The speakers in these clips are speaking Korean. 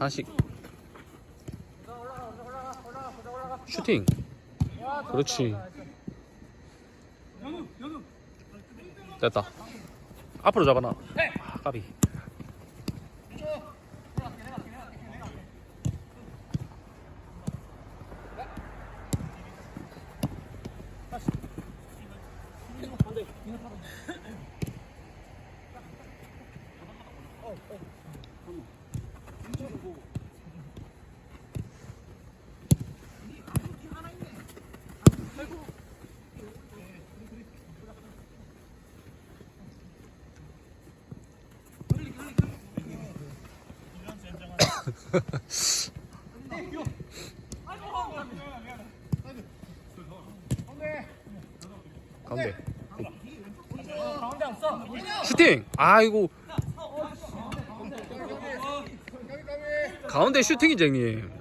하나씩. 슈팅. 그렇지. 됐다. 앞으로 잡아놔. 아, 까비 가운데. 슈팅! 아이고. 가운데 슈팅이죠 형님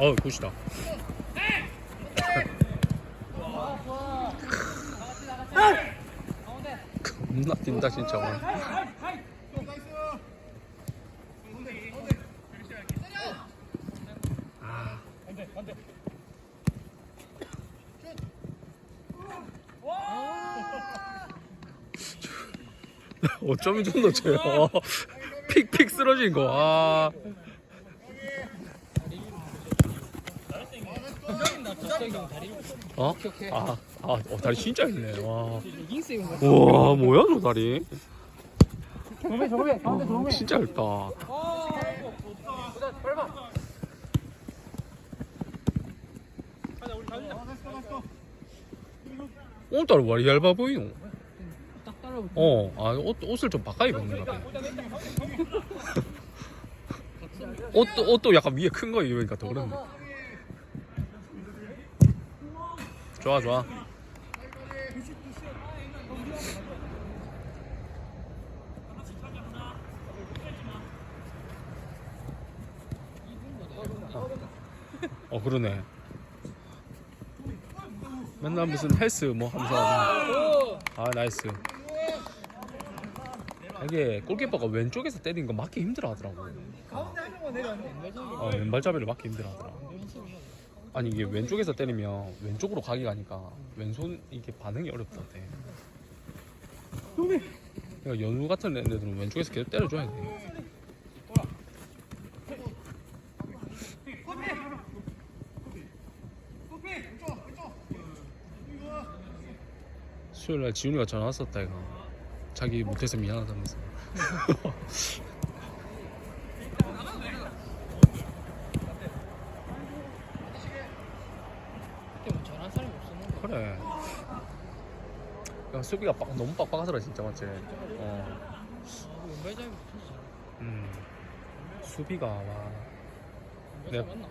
어 굿이다 겁나 뛴다 진짜 오늘. 아. 어쩌면 좀 넣쳐요 픽픽 쓰러진 거 아. 어? 아, 아, 어, 다리 진짜 있네. 와. 우와, 뭐야, 저 다리? 정배 정배 가운데 정배 진짜 얇다. 오늘따라 왜 이렇게 얇아 보이노? 어, 아, 옷, 옷을 좀 바꿔 입었는가 봐. 옷도, 옷도 약간 위에 큰 거 입으니까 더 그렇네. 좋아, 좋아. 어, 그러네. 맨날 무슨 헬스 뭐 하면서. 아, 나이스. 이게 골키퍼가 왼쪽에서 때린 거 맞기 힘들어 하더라고. 어, 왼발잡이를 맞기 힘들어 하더라. 아니 이게 왼쪽에서 때리면 왼쪽으로 가기 가니까 왼손 이게 반응이 어렵다대. 그러니까 연우 같은 애들은 왼쪽에서 계속 때려줘야 돼. 수요일날 지훈이가 전화 왔었다 이거. 자기 못해서 미안하다면서. 그때 뭐 전화한 사람이 없었는데 그래. 야 수비가 빡, 너무 빡빡하더라 진짜 맞지. 어. 아, 왼발잡이 못하지 음. 수비가 와. 왼발잡이 네. 맞나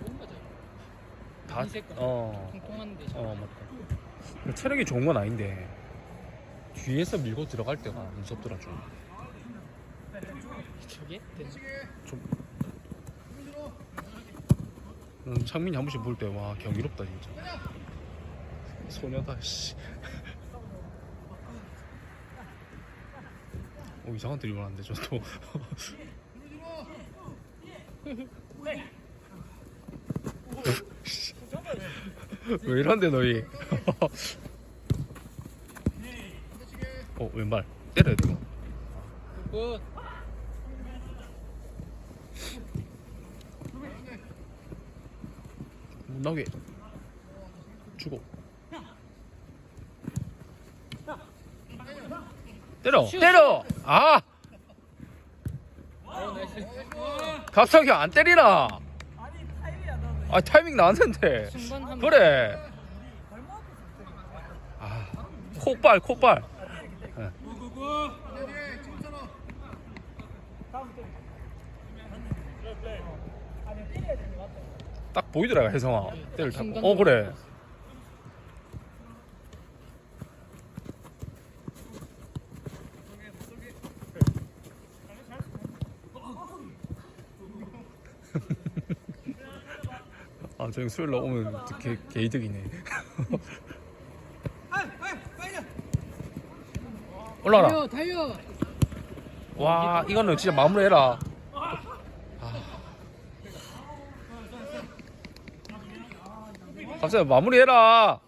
다. 흰색 거. 어. 통통한데 어 맞다. 체력이 좋은 건 아닌데 뒤에서 밀고 들어갈 때가 무섭더라 좀. 저게? 되나? 음, 창민이 한 번씩 볼 때 와 경이롭다 진짜. 소녀다 씨. 오 이상한 드리블 하는데 저도. 왜 이런데 너희? 어 왼발 때려야 돼 이거. 끝못 나오게 주고 때려. 때려. 아. 갑자기 안 때리나? 아 타이밍 나왔는데. 그래. 아 콧발 콧발. 예. 딱 보이더라 혜성아. 네, 때를 딱 타고. 어 그래 아 저희 수요일 날 오면 개, 개이득이네. 올라가라. 달려 달려. 와 이거는 진짜 마무리해라. 아. 갑자기 마무리해라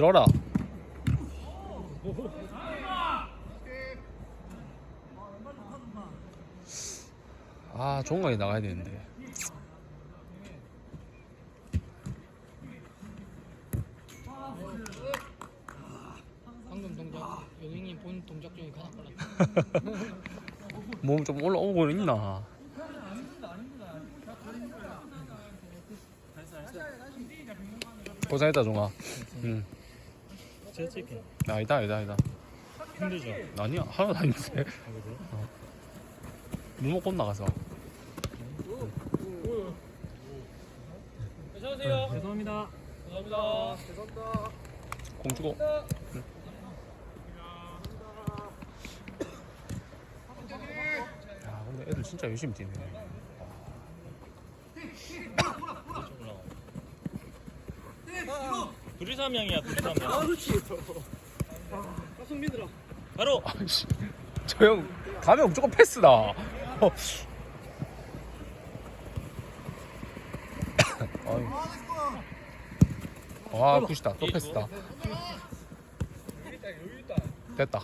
들어라. 아 강에 나가야 되는데. 방금 동작 여행님 본 동작 중에 가장 빨랐다 몸 좀 올라오고 있나 고생했다 종아. 응 찍게 아니다 아니다 아니다. 힘들죠? 아니야 하나도 아닌데 어. 물 먹고 나가서. 어서오세요? 죄송합니다. 감사합니다. 공 주고. 응. 야 근데 애들 진짜 열심히 뛰네 둘이서 한 명이야 둘이서 한명 그렇지. 가슴 믿으라 바로. 아이씨 저형 가면 무조건 패스다. 어. 와 굿이다. 또 패스다. 됐다.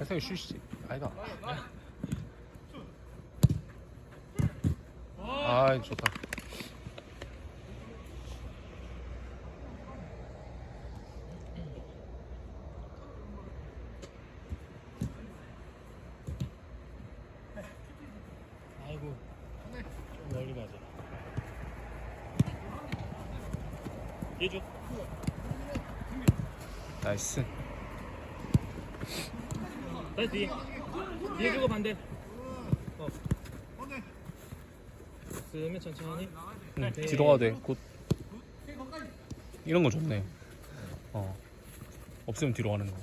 혜성이 슛이지. 아니다. 아이 좋다 아이고 좀 멀리 가자 얘줘 나이스. 다시 뒤에. 뒤에 주고 반대. 어. 스면 천천히. 응, 네. 뒤로 가도 돼 곧. 이런 거 좋네. 어. 없으면 뒤로 가는 거.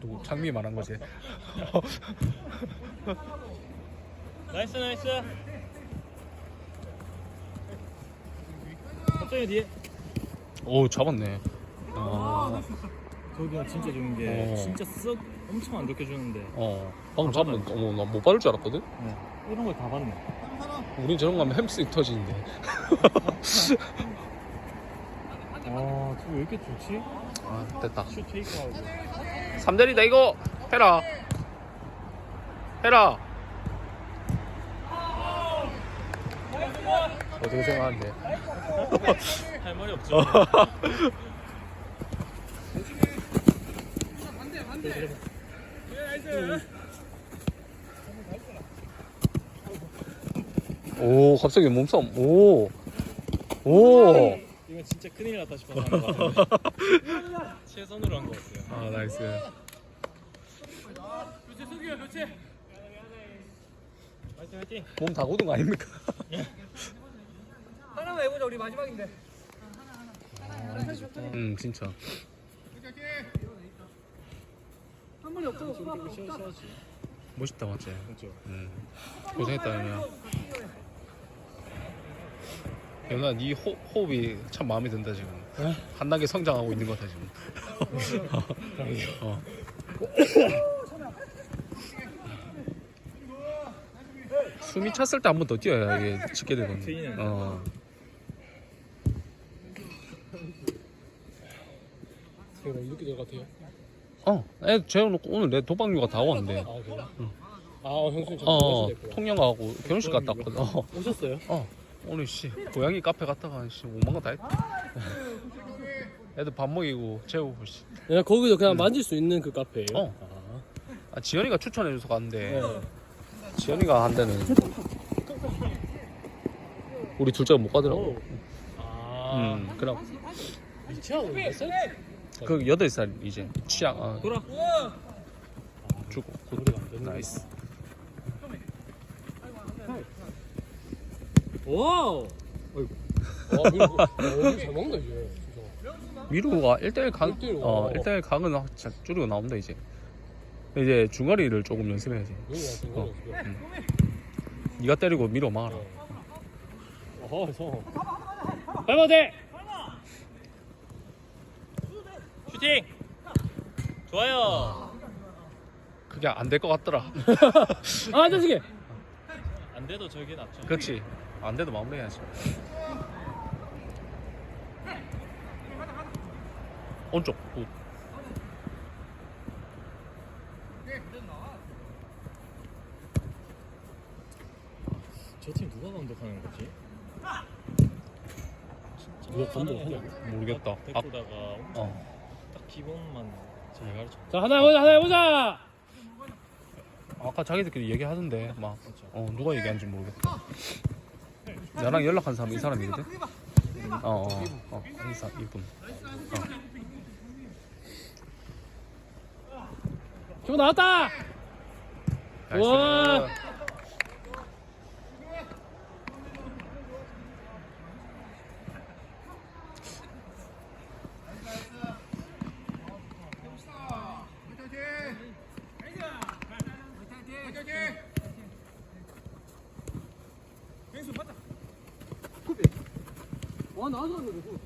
누구 창미 말한 거지 나이스 나이스. 갑자기 뒤에. 오 잡았네. 어, 저기가 진짜 좋은 게 어. 진짜 썩 엄청 안 좋게 주는데. 어. 방금 잡으면 어머 나 못 받을 줄 알았거든? 네. 이런 걸다 받네. 우린 저런 거 하면 햄스트링 터지는데. 아 저거 왜 이렇게 좋지? 아 됐다. 슛 테이크아웃 3대리다 이거. 해라. 해라 어떻게 생각하는데? 할 말이 없죠. 오 갑자기 몸싸움. 오 오. 이건 진짜 큰일 났다 싶어서 한것 같은데 최선으로 한 것 같아요. 아 나이스. 교체 수기야 교체. 화이팅 화이팅 몸다 굳은 거 아닙니까 하나만 해보자 우리 마지막인데. 음 진짜. 한 번이 없어도 멋있다 맞지? 그렇죠. 음. 고생했다 연우야. 연우야 네 호, 호흡이 참 마음에 든다 지금. 한 단계 성장하고 있는 것 같아 지금. 어. 숨이 찼을 때 한 번 더 뛰어야 이게 찍게 되거든 트이는. 어. 제가 이렇게 될 것 같아요 어, 애 재워놓고 오늘 내 도박류가 다 왔는데 아 그래요? 응. 아 형수님 저 어, 어 됐고요. 통영 가고 결혼식 갔다 왔거든 어, 오셨어요? 어 오늘 씨 고양이 카페 갔다가 씨 5만 원 다 했다 애들 밥 먹이고 재우고 씨야 거기서 그냥 만질 수 있는 그 카페예요? 어. 아, 지연이가 추천해줘서 갔는데 네. 지연이가 한 데는 우리 둘째가 못 가더라고. 아. 음, 그럼 미치하고 몇 살? 그 여덟 살 이제 취향 어, 돌아. 주고 소리가 안 듣는 나이스. 와우. 와, 이거 어, 잘 먹는다 이제. 진짜. 미루가 1대1 강, 1대1 어, 와. 1대1 강은 확 자- 줄이고 나온다 이제. 이제 중거리를 조금 연습해야지. 같은 거. 네가 때리고 미루 막아라. 어, 성. 해봐 돼. 슈팅. 좋아요. 그게 안 될 것 같더라. 아, 앉아지게. 안 돼도 저게 낫죠. 그렇지. 안 돼도 마무리해야지. 오른쪽. 굿. 저팀 누가 감독하는 거지? 누가 감독하냐? 모르겠다. 아, 데리고다가 어. 딱 기본만 잘 가르쳐. 자, 하나 해보자, 하나 해보자. 아까 자기들끼리 얘기하던데 막 그렇죠. 어, 누가 얘기한지 모르겠다. 나랑 연락한 사람 이 사람이거든. 어, 어, 어, 이 사, 이분. 기분 나왔다. 나이스. 우와. 와, 나왔는데 누구?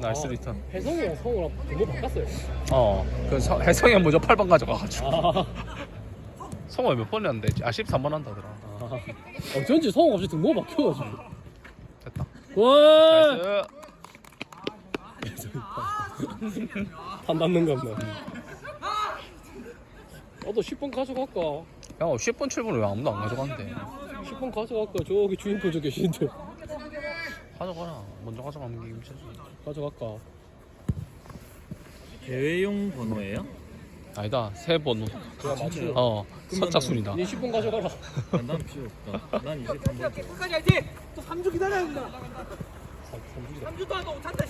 나이스 리턴. 혜성이랑 성우랑 번호 바꿨어요. 어, 그 서- 혜성이 형 먼저 8번 가져가가지고. 아, 성호 몇 번이었는데? 아, 13번 한다더라. 아. 어쩐지 성우 갑자기 등보 바뀌어가지고. 와, 나이스. 판 닿는 겁나. 나도 10번 가져갈까? 야, 10번, 7번을 왜 아무도 안 가져가는데? 10번 가져갈까? 저기 주인분 저 계시는데. 가져가라. 먼저 가져가면 게 힘들지. 가져갈까? 대회용 번호예요? 아니다, 세 번. 어, 선착순이다. 니 10번 가져가라. 아, 난 필요 없다. 난 이제 번 끝까지 할지. 또 3주 기다려야 된다. 3주다. 3주 동안 너 못한다.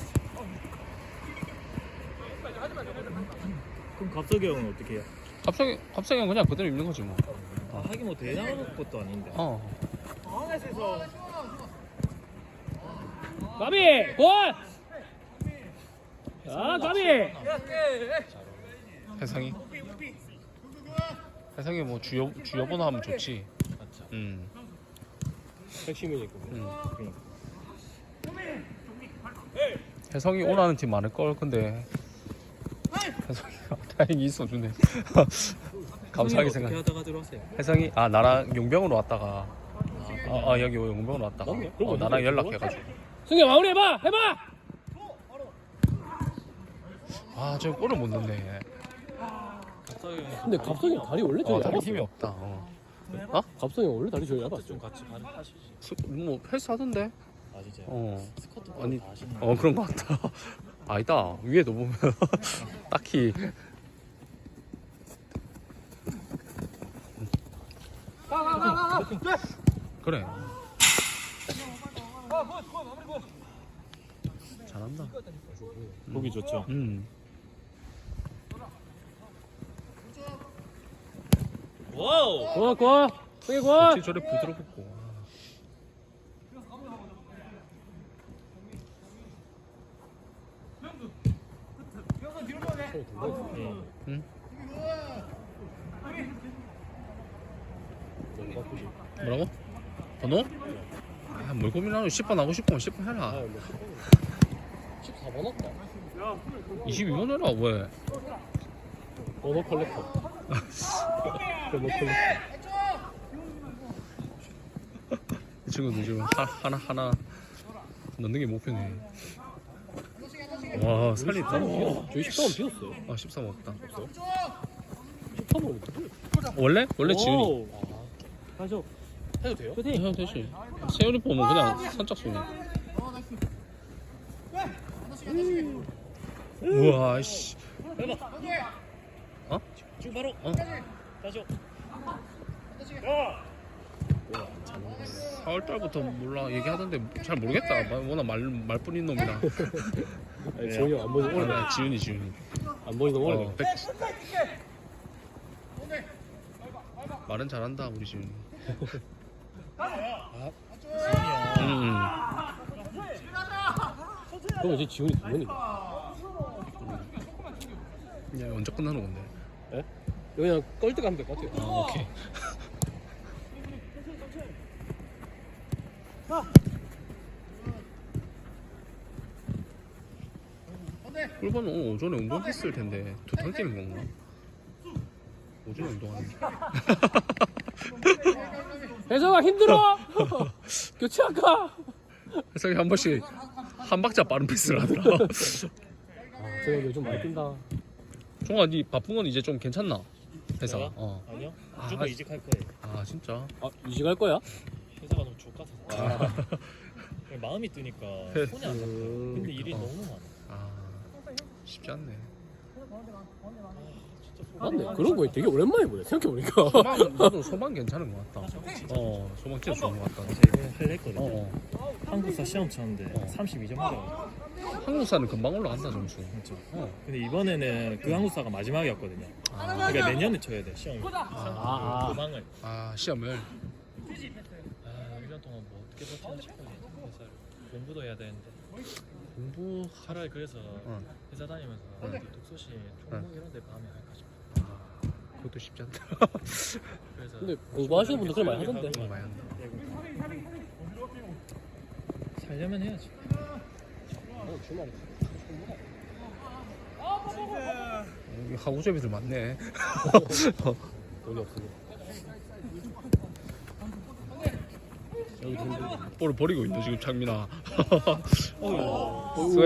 그럼 갑석이 형은 어떻게 해요? 갑자기, 갑자기 그냥 그대로 입는 거지 뭐. 아, 하긴 뭐 대단한 것도 아닌데. 어. 방에서 가비! 골! 아, 가비! 혜성이? 혜성이 뭐 주요, 주요 번호 하면 좋지. 맞죠. 음, 핵심이니까. 음. 그러니까. 혜성이 오라는 팀 많을 걸, 근데. 혜성이가 다행히 있어주네. 감사하게 생각. 하다가 들어왔어요? 혜성이, 아, 나랑 용병으로 왔다가. 아, 아 여기 용병으로 왔다가. 어, 나랑? 연락해가지고. 승희 마무리 해봐! 해봐! 아, 저 골을 못 넣네. 근데 갑성이 다리 원래 어, 제일 다리 얇았어. 힘이 없다. 어. 갑성이 원래 다리 제일 얇았어. 좀 같이 반 하시지. 스- 뭐 헬스 하던데? 아 진짜. 어. 스쿼트 아니, 아니 다 하시는 어 그런 것 같다. 아니다. 위에도 보면 딱히 그래. 잘한다. 보기 좋죠. 음. 와우. 고마! 승희 고마! 어떻게 저래 부드럽고. 네. 응? 뭐라고? 번호? 아, 뭘 고민하노? 10번 하고 싶으면 10번 해라. 14번 왔다. 22번 해라 왜? 번호 컬렉터. 이 친구들 지금 하, 하나 하나 넣는 게 목표네. 와 살리 있다. 저희 14번 비었어요. 아 13 없다. 14번 누구예요? 원래 원래 지훈이. 오. 아, 가죠. 해도 돼요? 형 되지. 세훈이 보면 그냥 선착순이. 우와 씨. 어? 지금 바로 어? 다시 4월 달부터 몰라 얘기하던데 잘 모르겠다. 마- 워낙 말 말뿐인 놈이라. 아니, 지훈이 형안 보니 오래 아, 지훈이 지훈이. 안 보니 너무 오래 어, 백... 말은 잘한다 우리 지훈이. 음, 음. 그럼 이제 지훈이 두 번이다 그냥 언제 끝나는 건데? 예? 이거 그냥 껄드 가면 될 것 같아요 아 오케이. 꿀밤은 오늘 오전에 운동했을 텐데 두탕 뛰는 건가? 오전에 운동하는 게. 혜정아 힘들어 교체할까 해석이 한 번씩 한 박자 빠른 패스를 하더라. 아 제가 요즘 많이 뛴다 종아 니 바쁜 건 이제 좀 괜찮나? 회사가. 내가? 어. 아니요 아, 무조건 이직할 거예요 아 진짜. 아 이직할 거야? 회사가 너무 족같아서 그냥 마음이 뜨니까 손이 안 잡혀 음, 근데 일이 어. 너무 많아 아 쉽지 않네. 맞네 그런 거 되게 오랜만에 보네 생각해보니까 소방 나도 소방 괜찮은 것 같다. 어 소방 진짜 좋은 것 같다. 제가 할래 했거든요 어, 어. 한국사 시험 쳤는데 어. 32점 맞아 한국사는 금방 올라간다 점수. 진짜 어. 근데 이번에는 그 한국사가 마지막이었거든요 그러니까 내년에 쳐야 돼 시험 아, 아. 도망을 아 시험을 아 1년 동안 뭐 어떻게 버티나 싶어요 회사를 공부도 해야 되는데 공부 차라리 그래서 어. 회사 다니면서 응. 독서실 종목 이런 데 밤에 할까 싶어 아, 그것도 쉽지 않다. 그래서 근데 공부하시는 분들 그런 많이 하던데 많이 한다. 살려면 해야지 어, 여기 하구제비들 많네. 돈이 없으니 여기 볼을 버리고 있네 지금 창민아. 어휴 수고